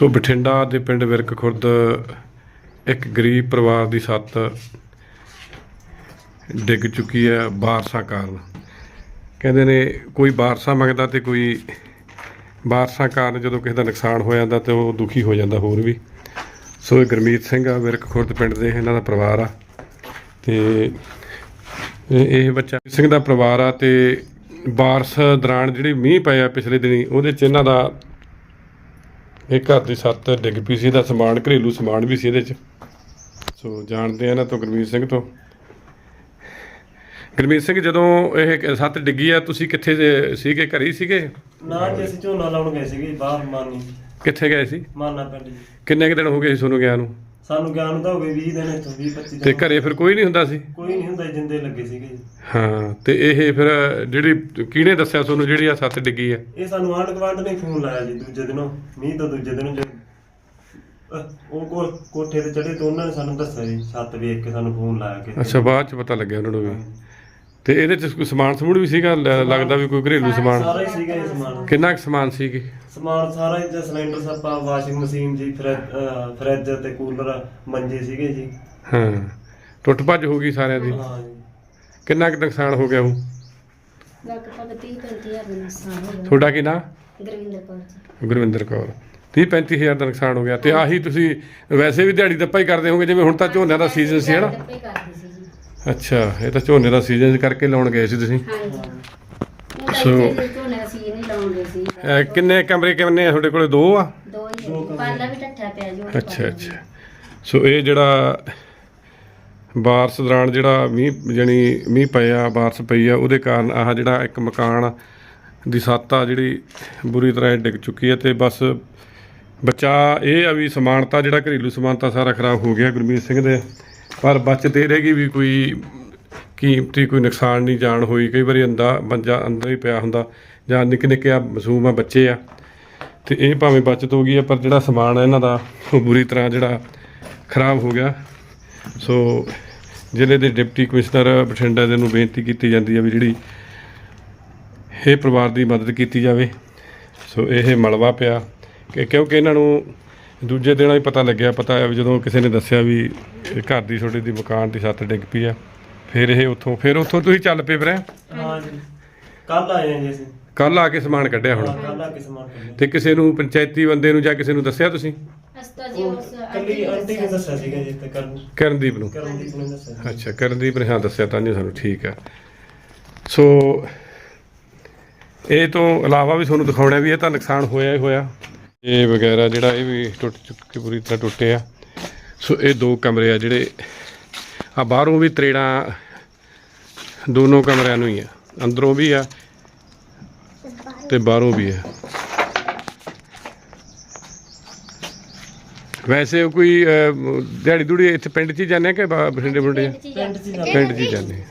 ਸੋ ਬਠਿੰਡਾ ਦੇ ਪਿੰਡ ਵਿਰਕ ਖੁਰਦ ਇੱਕ ਗਰੀਬ ਪਰਿਵਾਰ ਦੀ ਛੱਤ ਡਿੱਗ ਚੁੱਕੀ ਹੈ ਬਾਰਸ਼ਾਂ ਕਾਰਨ। ਕਹਿੰਦੇ ਨੇ ਕੋਈ ਬਾਰਸ਼ਾਂ ਮੰਗਦਾ ਤੇ ਕੋਈ ਬਾਰਸ਼ਾਂ ਕਾਰਨ ਜਦੋਂ ਕਿਸੇ ਦਾ ਨੁਕਸਾਨ ਹੋ ਜਾਂਦਾ ਤੇ ਉਹ ਦੁਖੀ ਹੋ ਜਾਂਦਾ ਹੋਰ ਵੀ। ਸੋ ਇਹ ਗੁਰਮੀਤ ਸਿੰਘ ਆ, ਵਿਰਕ ਖੁਰਦ ਪਿੰਡ ਦੇ, ਇਹਨਾਂ ਦਾ ਪਰਿਵਾਰ ਆ। ਤੇ ਇਹ ਬੱਚਾ ਸਿੰਘ ਦਾ ਪਰਿਵਾਰ ਆ ਤੇ ਬਾਰਸ਼ ਦੌਰਾਨ ਜਿਹੜੀ ਮੀਂਹ ਪਿਆ ਪਿਛਲੇ ਦਿਨੀ, ਉਹਦੇ ਚ ਇਹਨਾਂ ਦਾ ਇਹ ਘਰ ਦੀ ਛੱਤ ਡਿੱਗ ਪਈ ਸੀ ਇਹਦਾ ਸਮਾਨ ਘਰੇਲੂ ਸਮਾਨ ਵੀ ਸੀ ਇਹਦੇ ਚ। ਸੋ ਜਾਣਦੇ ਆ ਇਹਨਾਂ ਤੋਂ ਗੁਰਮੀਤ ਸਿੰਘ ਤੋਂ। ਗੁਰਮੀਤ ਸਿੰਘ ਜਦੋਂ ਇਹ ਛੱਤ ਡਿੱਗੀ ਆ ਤੁਸੀਂ ਕਿੱਥੇ ਸੀਗੇ? ਘਰੇ ਹੀ ਸੀਗੇ? ਨਾ ਜੀ ਅਸੀਂ ਝੋਨਾ ਲਾਉਣ ਗਏ ਸੀਗੇ ਬਾਹਰ ਮਾਨੀ। ਕਿੱਥੇ ਗਏ ਸੀ? ਮਾਨਾ ਪਿੰਡ ਜੀ। ਕਿੰਨੇ ਕੁ ਦਿਨ ਹੋ ਗਏ ਸੀ ਤੁਹਾਨੂੰ ਗਿਆ ਨੂੰ? ਸਾਨੂੰ ਗਿਆਨ ਤਾਂ ਹੋ ਗਏ 20 ਦਿਨ ਇੱਥੋਂ 20 25 ਤੇ ਦਿਨ ਘਰੇ ਫਿਰ ਕੋਈ ਨਹੀਂ ਹੁੰਦਾ ਸੀ? ਕੋਈ ਨਹੀਂ ਹੁੰਦਾ ਜੀ, ਜਿੰਦੇ ਲੱਗੇ ਸੀਗੇ ਜੀ। ਹਾਂ ਤੇ ਇਹ ਫਿਰ ਜਿਹੜੀ ਕਿਹਨੇ ਦੱਸਿਆ ਤੁਹਾਨੂੰ ਜਿਹੜੀ ਆ ਛੱਤ ਡਿੱਗੀ ਆ? ਇਹ ਸਾਨੂੰ ਆਂਢ ਗੁਆਂਢ ਨੇ ਫੋਨ ਲਾਇਆ ਜੀ ਦੂਜੇ ਦਿਨੋਂ ਮੀਂਹ ਤੋਂ ਦੂਜੇ ਦਿਨ ਜਦ ਅਹ ਉਹ ਕੋ- ਕੋਠੇ ਤੇ ਚੜੇ ਤੇ ਉਹਨਾਂ ਨੇ ਸਾਨੂੰ ਦੱਸਿਆ ਜੀ ਛੱਤ ਵੇਖ ਕੇ ਸਾਨੂੰ ਫੋਨ ਲਾਇਆ ਕਿ ਅੱਛਾ ਬਾਅਦ ਚ ਪਤਾ ਲੱਗਿਆ ਉਹਨਾਂ ਨੂੰ ਵੀ। ਤੇ ਇਹਦੇ ਚ ਕੋਈ ਸਮਾਨ ਸਮੂਨ ਵੀ ਸੀਗਾ? ਲ- ਲੱਗਦਾ ਵੀ ਕੋਈ ਘਰੇਲੂ ਸਮਾਨ? ਸਾਰਾ ਹੀ ਸੀਗਾ ਜੀ ਸਮਾਨ। ਕਿੰਨਾ ਕੁ ਸਮਾਨ ਸੀਗੇ? ਸਮਾਨ ਸਾਰਾ ਹੀ ਜਿਹਾ ਸਿਲੰਡਰ ਸੱਪਾ ਵਾਸ਼ਿੰਗ ਮਸ਼ੀਨ ਜੀ ਫਰਿੱਜ ਅਹ ਫਰਿੱਜ ਤੇ ਕੂਲਰ ਮੰਜੇ ਸੀਗੇ ਜੀ। ਹਾਂ। ਟੁੱਟ ਭੱਜ ਹੋ ਗਈ ਸਾਰਿਆਂ ਦੀ। ਹਾਂ ਜੀ। ਕਿੰਨਾ ਕੁ ਨੁਕਸਾਨ ਹੋ ਗਿਆ ਉਹ? ਲਗਭਗ 30 35 ਹਜ਼ਾਰ ਦਾ ਨੁਕਸਾਨ ਹੋ ਗਿਆ। ਤੁਹਾਡਾ ਕੀ ਨਾਂ? ਗੁਰਵਿੰਦਰ ਕੌਰ ਜੀ। ਗੁਰਵਿੰਦਰ ਕੌਰ। 30 35 ਹਜ਼ਾਰ ਦਾ ਨੁਕਸਾਨ ਹੋ ਗਿਆ। ਤੇ ਆਹੀ ਤੁਸੀਂ ਵੈਸੇ ਵੀ ਦਿਹਾੜੀ ਦੱਪਾ ਹੀ ਕਰਦੇ ਹੋਗੇ ਜਿਵੇਂ ਹੁਣ ਤਾਂ ਝੋਨੇ ਦਾ ਸੀਜ਼ਨ ਸੀ ਹਨਾ? ਅੱਛਾ ਇਹ ਤਾਂ ਝੋਨੇ ਦਾ ਸੀਜ਼ਨ ਕਰਕੇ ਲਾਉਣ ਗਏ ਸੀ ਤੁਸੀਂ। ਹਾਂਜੀ। ਸੋ- ਇੱਥੇ ਝੋਨੇ ਸੀ ਨਹੀਂ ਲਾਉਂਦੇ ਸੀ। ਅਹ ਕਿੰਨੇ ਕਮਰੇ ਕਿੰਨੇ ਆ ਤੁਹਾਡੇ ਕੋਲੇ? ਦੋ ਆ? ਦੋ ਹੀ ਆ। ਜੀ। ਪਾਲਾ ਵੀ ਟੱਠਾ ਪਿਆ ਜੀ ਉਹ ਅੱਛਾ ਅੱਛਾ। ਸੋ ਇਹ ਜਿਹੜਾ ਬਾਰਸ ਦੌਰਾਨ ਜਿਹੜਾ ਮੀਂਹ ਜਾਣੀ ਮੀਂਹ ਪਿਆ ਬਾਰਸ ਪਈ ਆ ਉਹਦੇ ਕਾਰਨ ਆਹ ਜਿਹੜਾ ਇੱਕ ਮਕਾਨ ਦੀ ਛੱਤ ਆ ਜਿਹੜੀ ਬੁਰੀ ਤਰ੍ਹਾਂ ਡਿੱਗ ਚੁੱਕੀ ਹੈ ਤੇ ਬਸ ਬਚਾ ਇਹ ਆ ਵੀ ਸਮਾਨ ਤਾਂ ਜਿਹੜਾ ਘਰੇਲੂ ਸਮਾਨ ਤਾਂ ਸਾਰਾ ਖਰਾਬ ਹੋ ਗਿਆ ਗੁਰਮੀਤ ਸਿੰਘ ਦੇ। ਪਰ ਬਚਦੇ ਰਹੇਗੀ ਵੀ ਕੋਈ ਕੀਮਤੀ ਕੋਈ ਨੁਕਸਾਨ ਨਹੀਂ, ਜਾਣ ਹੋਈ। ਕਈ ਵਾਰੀ ਅੰਦਾ ਬੰਜਾ ਅੰਦਰ ਹੀ ਪਿਆ ਹੁੰਦਾ, ਜਾਂ ਨਿੱਕੇ ਨਿੱਕੇ ਆ ਮਸੂਮ ਆ ਬੱਚੇ ਆ, ਤੇ ਇਹ ਭਾਵੇਂ ਬਚਤ ਹੋ ਗਈ ਆ, ਪਰ ਜਿਹੜਾ ਸਮਾਨ ਆ ਇਹਨਾਂ ਦਾ, ਉਹ ਬੁਰੀ ਤਰ੍ਹਾਂ ਜਿਹੜਾ ਖਰਾਬ ਹੋ ਗਿਆ। ਸੋ ਜ਼ਿਲ੍ਹੇ ਦੇ ਡਿਪਟੀ ਕਮਿਸ਼ਨਰ ਬਠਿੰਡਾ ਦੇ ਨੂੰ ਬੇਨਤੀ ਕੀਤੀ ਜਾਂਦੀ ਹੈ ਵੀ ਜਿਹੜੀ ਇਹ ਪਰਿਵਾਰ ਦੀ ਮਦਦ ਕੀਤੀ ਜਾਵੇ। ਸੋ ਇਹ ਮਲਵਾ ਪਿਆ ਕਿ ਕਿਉਂਕਿ ਇਹਨਾਂ ਨੂੰ ਦੂਜੇ ਦਿਨਾਂ ਹੀ ਪਤਾ ਲੱਗਿਆ ਪਤਾ ਜਦੋਂ ਕਿਸੇ ਨੇ ਦੱਸਿਆ ਵੀ ਇਹ ਘਰ ਦੀ ਛੋਟੀ ਦੀ ਮਕਾਨ ਦੀ ਛੱਤ ਡਿੱਗ ਪਈ ਆ ਫਿਰ ਇਹ ਉੱਥੋਂ ਫਿਰ ਉੱਥੋਂ ਤੁਸੀਂ ਚੱਲ ਪਏ ਫਿਰ ਹਾਂ ਜੀ ਕੱਲ ਆਏ ਹਾਂ ਜੀ ਅਸੀਂ। ਕੱਲ ਆ ਕੇ ਸਮਾਨ ਕੱਢਿਆ ਹੁਣ। ਕੱਲ ਆ ਕੇ ਸਮਾਨ ਕੱਢਿਆ। ਤੇ ਕਿਸੇ ਨੂੰ ਪੰਚਾਇਤੀ ਬੰਦੇ ਨੂੰ ਜਾਂ ਕਿਸੇ ਨੂੰ ਦੱਸਿਆ ਤੁਸੀਂ? ਅਸਤਾ ਜੀ ਉਹ ਉਸ ਕੱਲੀ ਆਂਟੀ ਨੇ ਦੱਸਿਆ ਸੀਗਾ ਜੀ ਤੇ ਕਰਨ ਕਰਨਦੀਪ ਨੂੰ? ਕਰਨਦੀਪ ਨੇ ਦੱਸਿਆ ਸੀ। ਅੱਛਾ ਕਰਨਦੀਪ ਨੇ ਹਾਂ ਦੱਸਿਆ ਤਾਂ ਨਹੀਂ ਸਾਨੂੰ ਠੀਕ ਆ। ਸੋ ਇਹ ਤੋਂ ਇਲਾਵਾ ਵੀ ਤੁਹਾਨੂੰ ਦਿਖਾਉਣਾ ਵੀ ਇਹ ਤਾਂ ਨੁਕਸਾਨ ਹੋਇਆ ਹੀ ਹੋਇਆ। ਇਹ ਵਗੈਰਾ ਜਿਹੜਾ ਇਹ ਵੀ ਟੁੱਟ ਚੁੱਕੇ ਪੂਰੀ ਤਰ੍ਹਾਂ ਟੁੱਟੇ ਆ। ਸੋ ਇਹ ਦੋ ਕਮਰੇ ਆ ਜਿਹੜੇ ਆ ਬਾਹਰੋਂ ਵੀ ਤਰੇੜਾਂ ਦੋਨੋਂ ਕਮਰਿਆਂ ਨੂੰ ਹੀ ਆ। ਅੰਦਰੋਂ ਵੀ ਆ ਤੇ ਬਾਹਰੋਂ ਵੀ ਆ। ਵੈਸੇ ਕੋਈ ਦਿਹਾੜੀ ਦੂੜੀ ਇੱਥੇ ਪਿੰਡ 'ਚ ਹੀ ਜਾਂਦੇ ਆ ਕਿ ਬਾ- ਬਠਿੰਡੇ ਬਠਿੰਡੇ ਪਿੰਡ ਚ ਪਿੰਡ 'ਚ ਹੀ ਜਾਂਦੇ ਆ।